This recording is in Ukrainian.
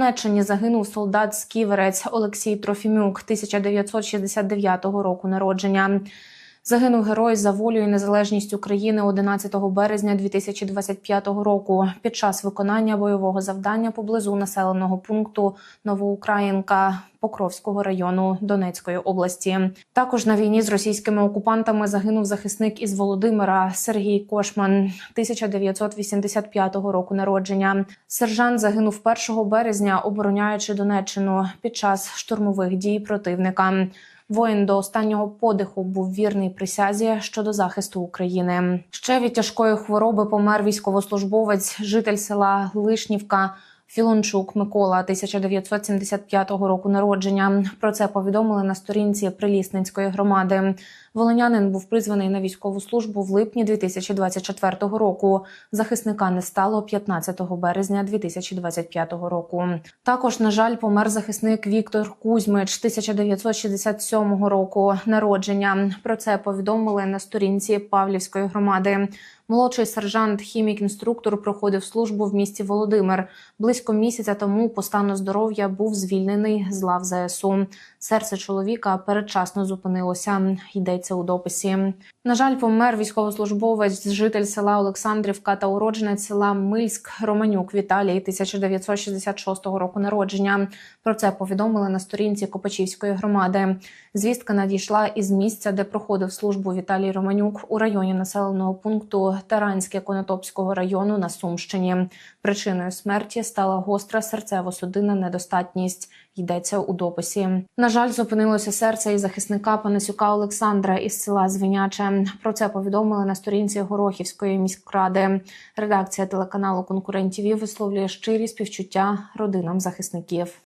Донеччині загинув солдат Сківерець Олексій Трофімюк 1969 року народження. Загинув герой за волю і незалежність України 11 березня 2025 року під час виконання бойового завдання поблизу населеного пункту Новоукраїнка Покровського району Донецької області. Також на війні з російськими окупантами загинув захисник із Володимира Сергій Кошман 1985 року народження. Сержант загинув 1 березня, обороняючи Донеччину під час штурмових дій противника. Воїн до останнього подиху був вірний присязі щодо захисту України. Ще від тяжкої хвороби помер військовослужбовець, житель села Лишнівка. Філончук Микола 1975 року народження. Про це повідомили на сторінці Прилісненської громади. Волонянин був призваний на військову службу в липні 2024 року. Захисника не стало 15 березня 2025 року. Також, на жаль, помер захисник Віктор Кузьмич 1967 року народження. Про це повідомили на сторінці Павлівської громади. Молодший сержант, хімік-інструктор проходив службу в місті Володимир. Близько місяця тому по стану здоров'я був звільнений з лав ЗСУ. Серце чоловіка передчасно зупинилося. Йдеться у дописі. На жаль, помер військовослужбовець, житель села Олександрівка та уродженець села Мильськ Романюк Віталій 1966 року народження. Про це повідомили на сторінці Копачівської громади. Звістка надійшла із місця, де проходив службу Віталій Романюк у районі населеного пункту Таранське Конотопського району на Сумщині. Причиною смерті стала гостра серцево-судинна недостатність. Йдеться у дописі. На жаль, зупинилося серце і захисника Панасюка Олександра із села Звиняче. Про це повідомили на сторінці Горохівської міськради. Редакція телеканалу конкурентів висловлює щирі співчуття родинам захисників.